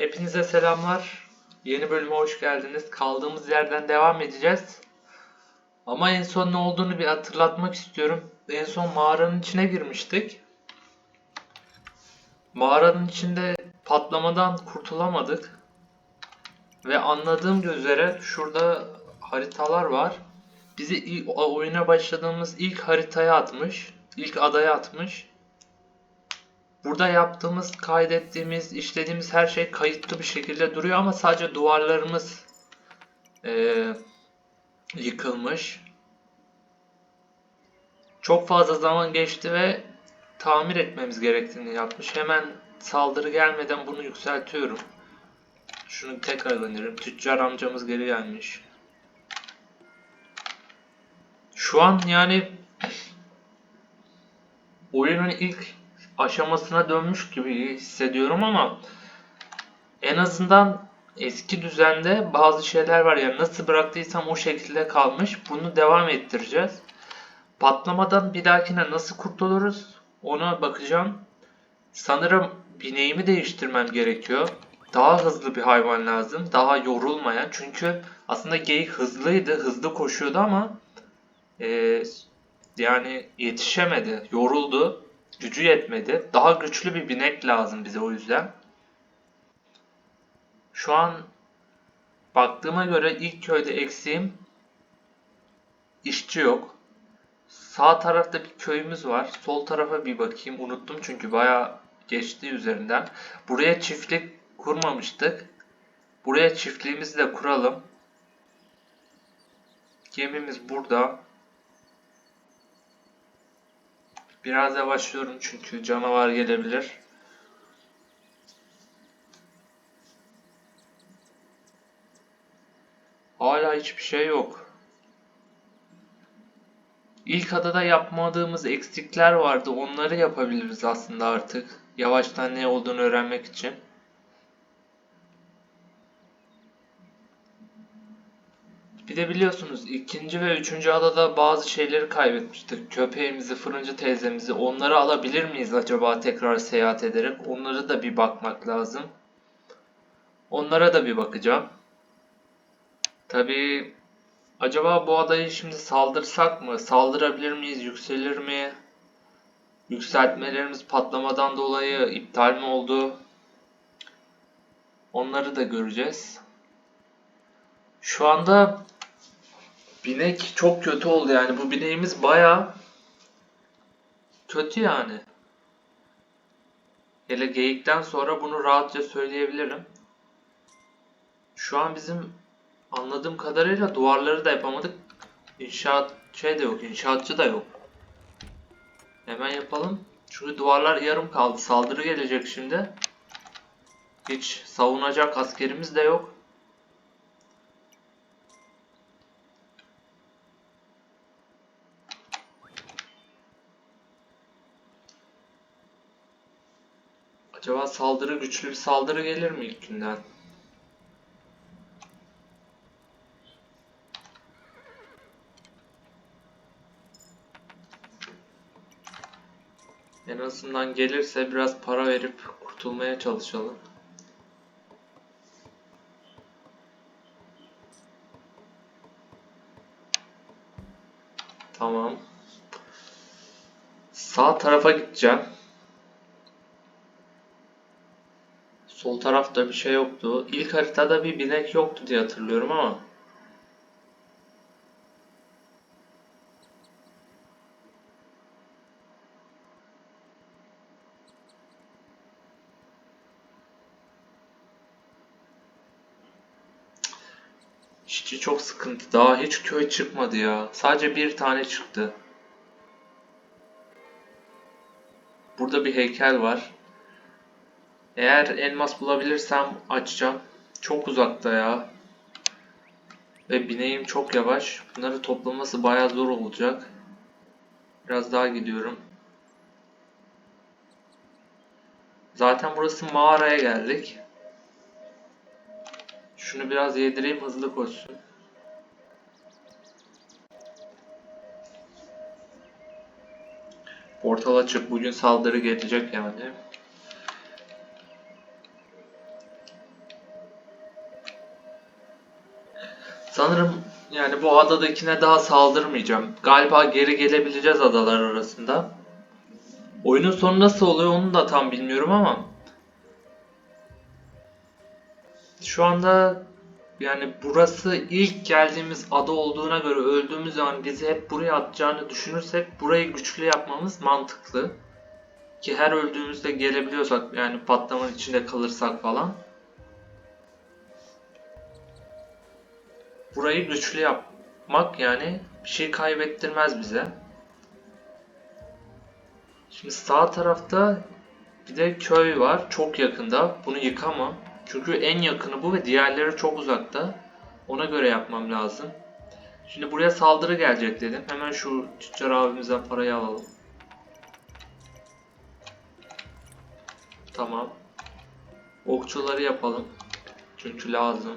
Hepinize selamlar. Yeni bölüme hoş geldiniz. Kaldığımız yerden devam edeceğiz. Ama en son ne olduğunu bir hatırlatmak istiyorum. En son mağaranın içine girmiştik. Mağaranın içinde patlamadan kurtulamadık. Ve anladığım üzere şurada haritalar var. Bizi oyuna başladığımız ilk haritaya atmış. ilk adaya atmış. Burada yaptığımız, kaydettiğimiz, işlediğimiz her şey kayıtlı bir şekilde duruyor ama sadece duvarlarımız eee, yıkılmış. Çok fazla zaman geçti ve tamir etmemiz gerektiğini yapmış. Hemen saldırı gelmeden bunu yükseltiyorum. Şunu tekrar gönderirim. Tüccar amcamız geri gelmiş. Şu an yani oyunun ilk aşamasına dönmüş gibi hissediyorum ama en azından eski düzende bazı şeyler var yani nasıl bıraktıysam o şekilde kalmış. Bunu devam ettireceğiz. Patlamadan bir dahakine nasıl kurtuluruz ona bakacağım. Sanırım bineğimi değiştirmem gerekiyor. Daha hızlı bir hayvan lazım. Daha yorulmayan. Çünkü aslında geyik hızlıydı. Hızlı koşuyordu ama eee, yani yetişemedi. Yoruldu. Gücü yetmedi. Daha güçlü bir binek lazım bize o yüzden. Şu an baktığıma göre ilk köyde eksiğim işçi yok. Sağ tarafta bir köyümüz var. Sol tarafa bir bakayım. Unuttum çünkü bayağı geçti üzerinden. Buraya çiftlik kurmamıştık. Buraya çiftliğimizi de kuralım. Gemimiz burada. Biraz yavaşlıyorum çünkü canavar gelebilir. Hala hiçbir şey yok. İlk adada yapmadığımız eksikler vardı. Onları yapabiliriz aslında artık. Yavaştan ne olduğunu öğrenmek için. Bir de biliyorsunuz ikinci ve üçüncü adada bazı şeyleri kaybetmiştik. Köpeğimizi, fırıncı teyzemizi onları alabilir miyiz acaba tekrar seyahat ederek? Onları da bir bakmak lazım. Onlara da bir bakacağım. Tabii acaba bu adayı şimdi saldırsak mı? Saldırabilir miyiz? Yükselir mi? Yükseltmelerimiz patlamadan dolayı iptal mi oldu? Onları da göreceğiz. Şu anda binek çok kötü oldu yani. Bu bineğimiz baya kötü yani. Hele geyikten sonra bunu rahatça söyleyebilirim. Şu an bizim anladığım kadarıyla duvarları da yapamadık. İnşaat şey de yok, inşaatçı da yok. Hemen yapalım. Çünkü duvarlar yarım kaldı. Saldırı gelecek şimdi. Hiç savunacak askerimiz de yok. Acaba saldırı güçlü bir saldırı gelir mi ilk günden? En azından gelirse biraz para verip kurtulmaya çalışalım. Tamam. Sağ tarafa gideceğim. Sol tarafta bir şey yoktu. İlk haritada bir binek yoktu diye hatırlıyorum ama. İşçi çok sıkıntı. Daha hiç köy çıkmadı ya. Sadece bir tane çıktı. Burada bir heykel var. Eğer elmas bulabilirsem açacağım. Çok uzakta ya. Ve bineğim çok yavaş. Bunları toplaması bayağı zor olacak. Biraz daha gidiyorum. Zaten burası mağaraya geldik. Şunu biraz yedireyim hızlı koşsun. Portal açık. Bugün saldırı gelecek yani. Sanırım yani bu adadakine daha saldırmayacağım. Galiba geri gelebileceğiz adalar arasında. Oyunun sonu nasıl oluyor onu da tam bilmiyorum ama şu anda yani burası ilk geldiğimiz ada olduğuna göre öldüğümüz zaman bizi hep buraya atacağını düşünürsek burayı güçlü yapmamız mantıklı. Ki her öldüğümüzde gelebiliyorsak yani patlamanın içinde kalırsak falan. Burayı güçlü yapmak yani bir şey kaybettirmez bize. Şimdi sağ tarafta bir de köy var. Çok yakında. Bunu yıkamam. Çünkü en yakını bu ve diğerleri çok uzakta. Ona göre yapmam lazım. Şimdi buraya saldırı gelecek dedim. Hemen şu tüccar abimizden parayı alalım. Tamam. Okçuları yapalım. Çünkü lazım.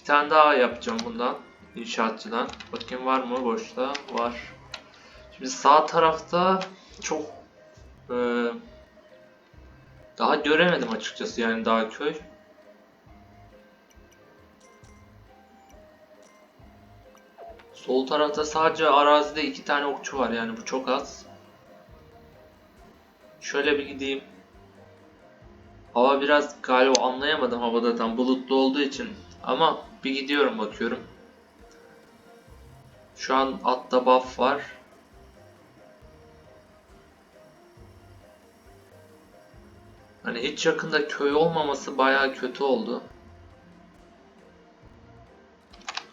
Bir tane daha yapacağım bundan. İnşaatçıdan. Bakayım var mı boşta? Var. Şimdi sağ tarafta çok e, daha göremedim açıkçası yani daha köy. Sol tarafta sadece arazide iki tane okçu var yani bu çok az. Şöyle bir gideyim. Hava biraz galiba anlayamadım havada tam bulutlu olduğu için. Ama bir gidiyorum bakıyorum. Şu an atta buff var. Hani hiç yakında köy olmaması bayağı kötü oldu.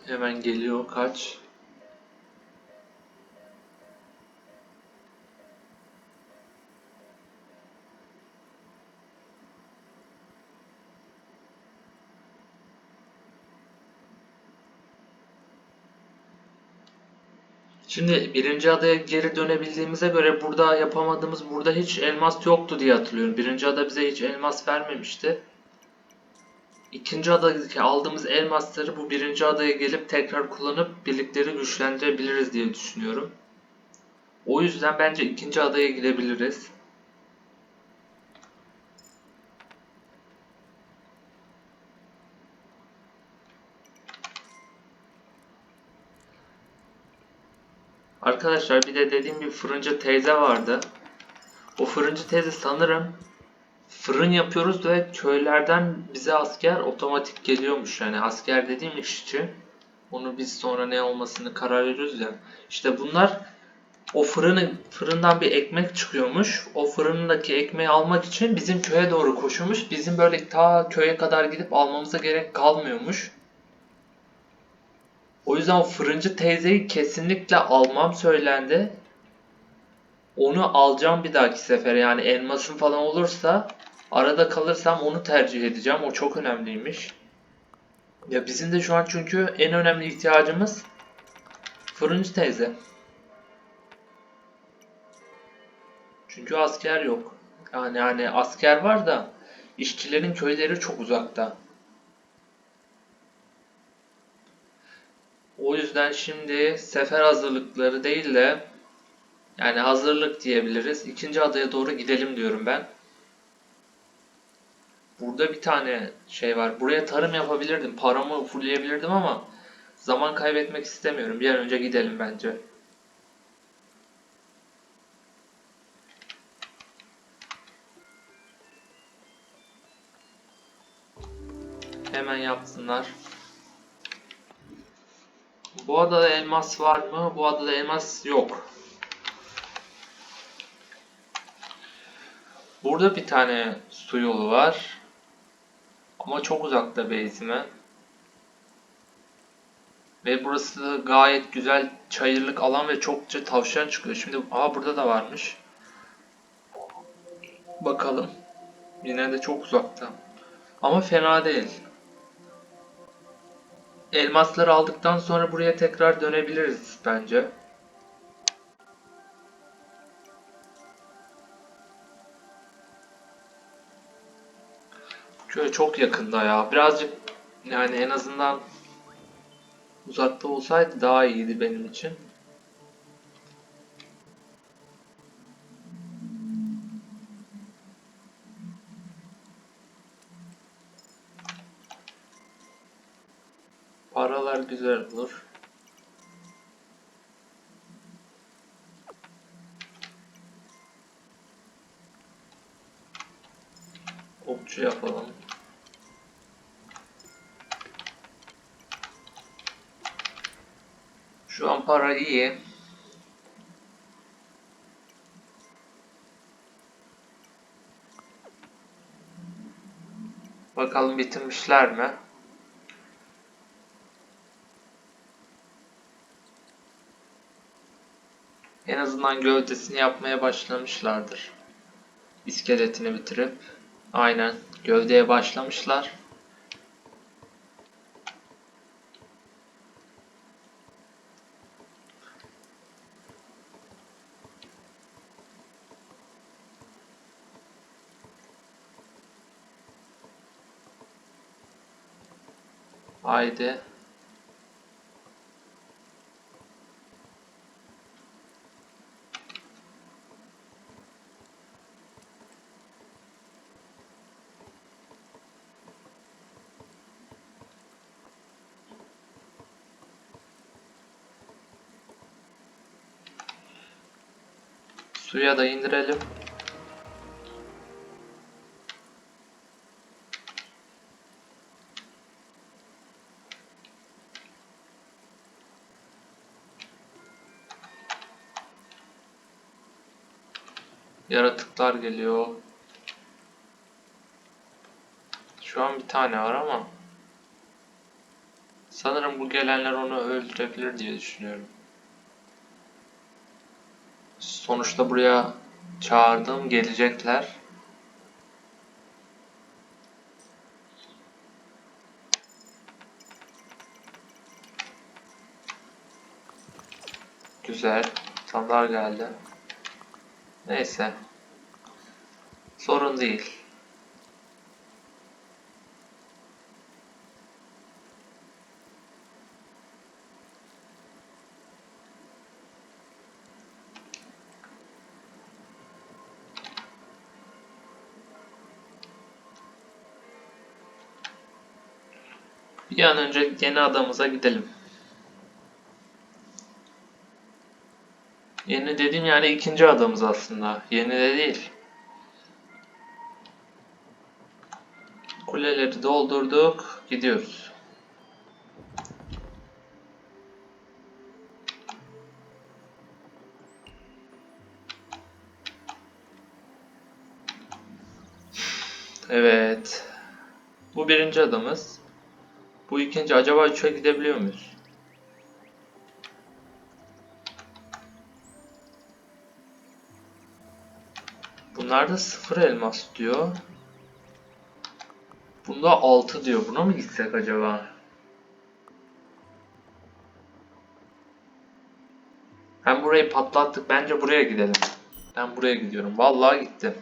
Hemen geliyor kaç. Şimdi birinci adaya geri dönebildiğimize göre burada yapamadığımız burada hiç elmas yoktu diye hatırlıyorum. Birinci ada bize hiç elmas vermemişti. İkinci adadaki aldığımız elmasları bu birinci adaya gelip tekrar kullanıp birlikleri güçlendirebiliriz diye düşünüyorum. O yüzden bence ikinci adaya gidebiliriz. Arkadaşlar bir de dediğim gibi fırıncı teyze vardı. O fırıncı teyze sanırım fırın yapıyoruz ve köylerden bize asker otomatik geliyormuş. Yani asker dediğim işçi. Onu biz sonra ne olmasını karar veriyoruz ya. İşte bunlar o fırını fırından bir ekmek çıkıyormuş. O fırındaki ekmeği almak için bizim köye doğru koşuyormuş. Bizim böyle ta köye kadar gidip almamıza gerek kalmıyormuş. O yüzden fırıncı teyzeyi kesinlikle almam söylendi. Onu alacağım bir dahaki sefer. Yani elmasım falan olursa arada kalırsam onu tercih edeceğim. O çok önemliymiş. Ya bizim de şu an çünkü en önemli ihtiyacımız fırıncı teyze. Çünkü asker yok. Yani yani asker var da işçilerin köyleri çok uzakta. O yüzden şimdi sefer hazırlıkları değil de yani hazırlık diyebiliriz. İkinci adaya doğru gidelim diyorum ben. Burada bir tane şey var. Buraya tarım yapabilirdim. Paramı fullleyebilirdim ama zaman kaybetmek istemiyorum. Bir an önce gidelim bence. Hemen yapsınlar. Bu adada elmas var mı? Bu adada elmas yok. Burada bir tane su yolu var. Ama çok uzakta base'ime. Ve burası gayet güzel çayırlık alan ve çokça tavşan çıkıyor. Şimdi aa burada da varmış. Bakalım. Yine de çok uzakta. Ama fena değil. Elmasları aldıktan sonra buraya tekrar dönebiliriz bence. Köy çok yakında ya. Birazcık yani en azından uzakta olsaydı daha iyiydi benim için. Paralar güzel olur. Okçu yapalım. Şu an para iyi. Bakalım bitirmişler mi? En azından gövdesini yapmaya başlamışlardır. İskeletini bitirip aynen gövdeye başlamışlar. Haydi. Suya da indirelim. Yaratıklar geliyor. Şu an bir tane var ama sanırım bu gelenler onu öldürebilir diye düşünüyorum. Sonuçta buraya çağırdığım gelecekler. Güzel. Sandal geldi. Neyse. Sorun değil. Bir an önce yeni adamıza gidelim. Yeni dediğim yani ikinci adamız aslında. Yeni de değil. Kuleleri doldurduk. Gidiyoruz. Evet. Bu birinci adamız. Bu ikinci. Acaba üçe gidebiliyor muyuz? Bunlarda sıfır elmas diyor. Bunda 6 diyor. Buna mı gitsek acaba? Hem burayı patlattık. Bence buraya gidelim. Ben buraya gidiyorum. Vallahi gittim.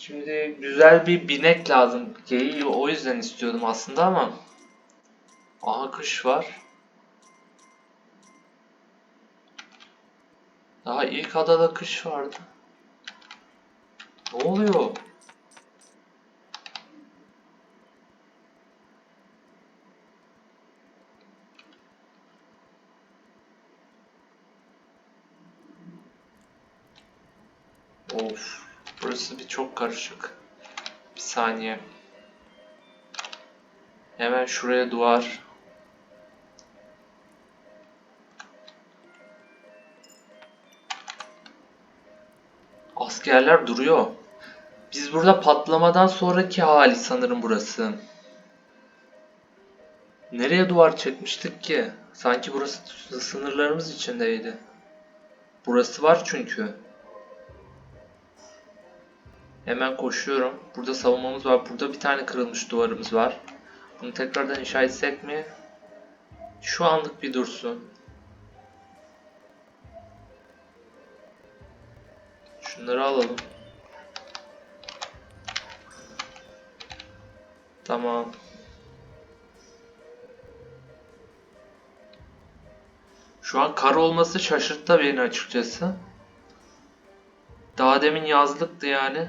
Şimdi güzel bir binek lazım. Geyiği o yüzden istiyordum aslında ama. Aha kış var. Daha ilk adada kış vardı. Ne oluyor? Of, burası bir çok karışık. Bir saniye. Hemen şuraya duvar. Askerler duruyor. Biz burada patlamadan sonraki hali sanırım burası. Nereye duvar çekmiştik ki? Sanki burası sınırlarımız içindeydi. Burası var çünkü. Hemen koşuyorum. Burada savunmamız var. Burada bir tane kırılmış duvarımız var. Bunu tekrardan inşa etsek mi? Şu anlık bir dursun. Şunları alalım. Tamam. Şu an kar olması şaşırttı beni açıkçası. Daha demin yazlıktı yani.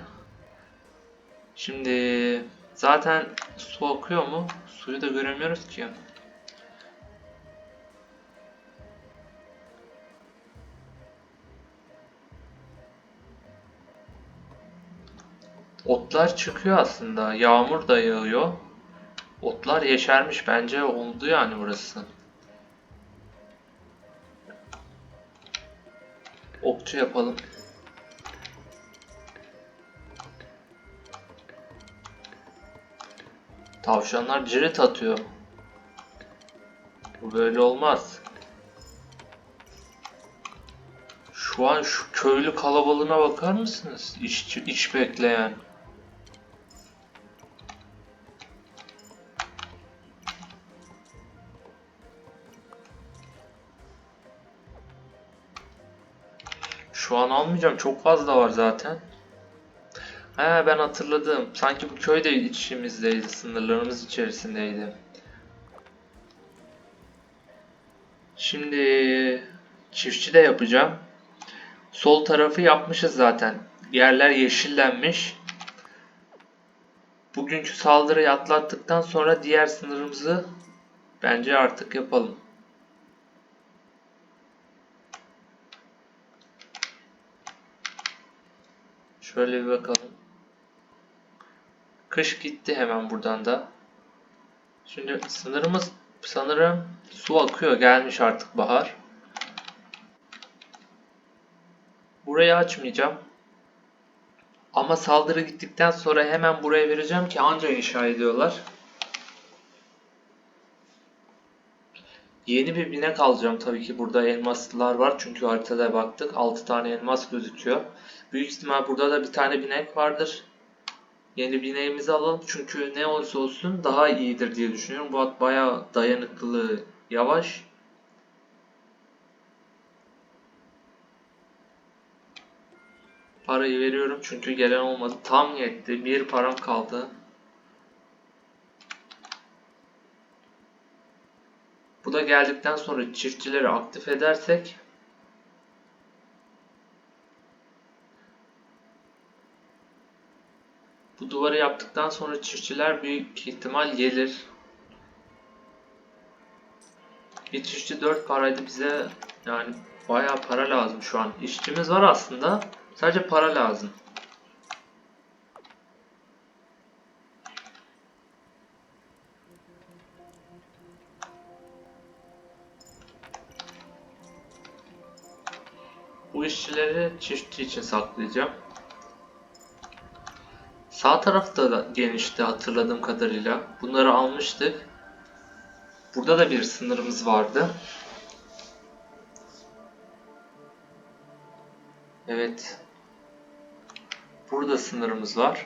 Şimdi zaten su akıyor mu? Suyu da göremiyoruz ki. Otlar çıkıyor aslında. Yağmur da yağıyor. Otlar yeşermiş. Bence oldu yani burası. Okçu yapalım. Tavşanlar cirit atıyor. Bu böyle olmaz. Şu an şu köylü kalabalığına bakar mısınız? İş, iş bekleyen. Şu an almayacağım. Çok fazla var zaten. He ben hatırladım. Sanki bu köy de içimizdeydi. Sınırlarımız içerisindeydi. Şimdi çiftçi de yapacağım. Sol tarafı yapmışız zaten. Yerler yeşillenmiş. Bugünkü saldırıyı atlattıktan sonra diğer sınırımızı bence artık yapalım. Şöyle bir bakalım. Kış gitti hemen buradan da. Şimdi sınırımız sanırım su akıyor. Gelmiş artık bahar. Burayı açmayacağım. Ama saldırı gittikten sonra hemen buraya vereceğim ki anca inşa ediyorlar. Yeni bir binek alacağım tabii ki burada elmaslar var çünkü haritada baktık 6 tane elmas gözüküyor. Büyük ihtimal burada da bir tane binek vardır. Yeni bineğimizi alalım çünkü ne olursa olsun daha iyidir diye düşünüyorum. Bu at bayağı dayanıklı, yavaş. Parayı veriyorum çünkü gelen olmadı. Tam yetti. Bir param kaldı. Bu da geldikten sonra çiftçileri aktif edersek bu duvarı yaptıktan sonra çiftçiler büyük ihtimal gelir. Bir çiftçi 4 paraydı bize yani bayağı para lazım şu an. İşçimiz var aslında. Sadece para lazım. Bu işçileri çiftçi için saklayacağım. Sağ tarafta da genişti hatırladığım kadarıyla. Bunları almıştık. Burada da bir sınırımız vardı. Evet. Burada sınırımız var.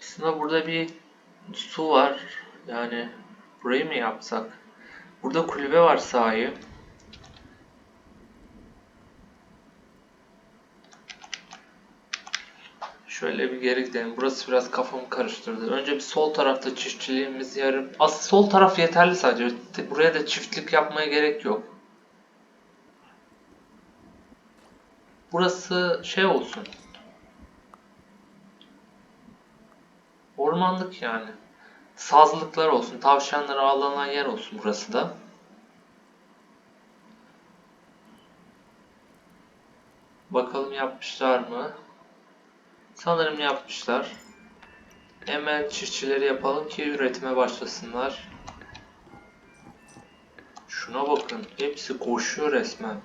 Aslında burada bir su var. Yani burayı mı yapsak? Burada kulübe var sahi. Şöyle bir geri gidelim. Burası biraz kafamı karıştırdı. Önce bir sol tarafta çiftçiliğimiz yarım. Aslında sol taraf yeterli sadece. Buraya da çiftlik yapmaya gerek yok. Burası şey olsun. Ormanlık yani. Sazlıklar olsun. Tavşanlara ağlanan yer olsun burası da. Bakalım yapmışlar mı? Sanırım yapmışlar. Hemen çiftçileri yapalım ki üretime başlasınlar. Şuna bakın. Hepsi koşuyor resmen.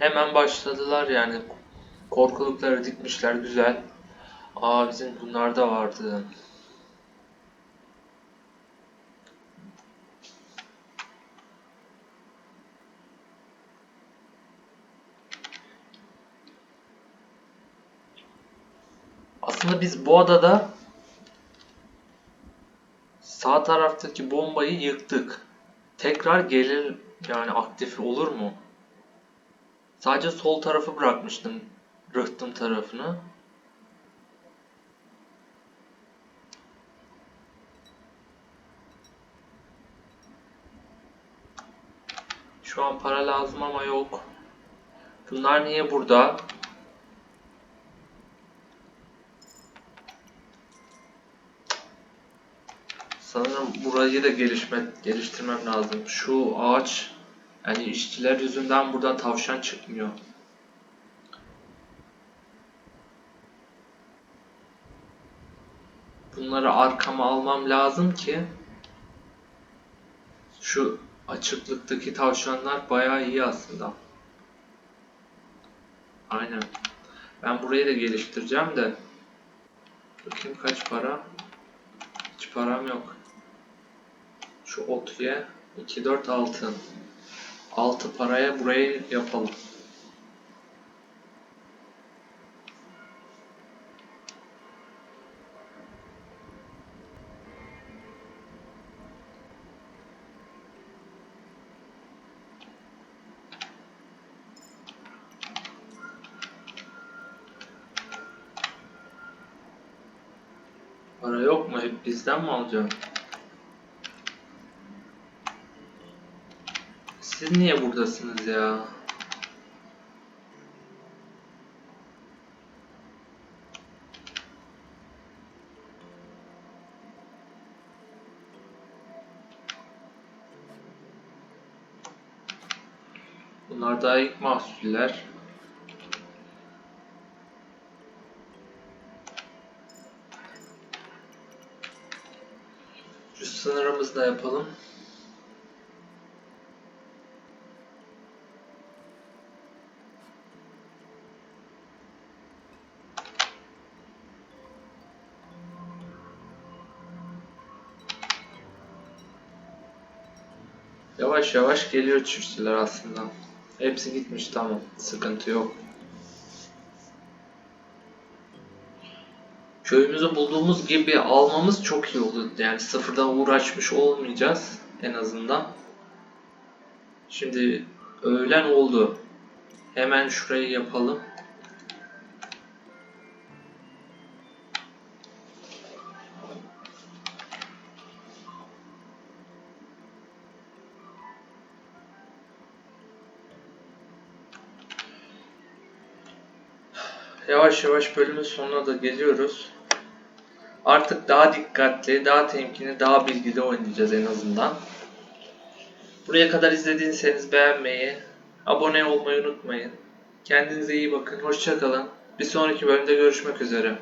hemen başladılar yani. Korkulukları dikmişler güzel. Aa bizim bunlar da vardı. Aslında biz bu adada sağ taraftaki bombayı yıktık. Tekrar gelir yani aktif olur mu? Sadece sol tarafı bırakmıştım. Rıhtım tarafını. Şu an para lazım ama yok. Bunlar niye burada? Sanırım burayı da gelişme, geliştirmem lazım. Şu ağaç yani işçiler yüzünden buradan tavşan çıkmıyor. Bunları arkama almam lazım ki şu açıklıktaki tavşanlar bayağı iyi aslında. Aynen. Ben burayı da geliştireceğim de. Bakayım kaç para? Hiç param yok. Şu ot ye. 2, 4 altın. 6 paraya burayı yapalım. Para yok mu? Hep bizden mi alacaksın? Siz niye buradasınız ya? Bunlar daha ilk mahsuller. Şu sınırımızı da yapalım. Yavaş yavaş geliyor çiftçiler aslında. Hepsi gitmiş tamam. Sıkıntı yok. Köyümüzü bulduğumuz gibi almamız çok iyi oldu. Yani sıfırdan uğraşmış olmayacağız en azından. Şimdi öğlen oldu. Hemen şurayı yapalım. Yavaş yavaş bölümün sonuna da geliyoruz. Artık daha dikkatli, daha temkinli, daha bilgili oynayacağız en azından. Buraya kadar izlediyseniz beğenmeyi, abone olmayı unutmayın. Kendinize iyi bakın, hoşçakalın. Bir sonraki bölümde görüşmek üzere.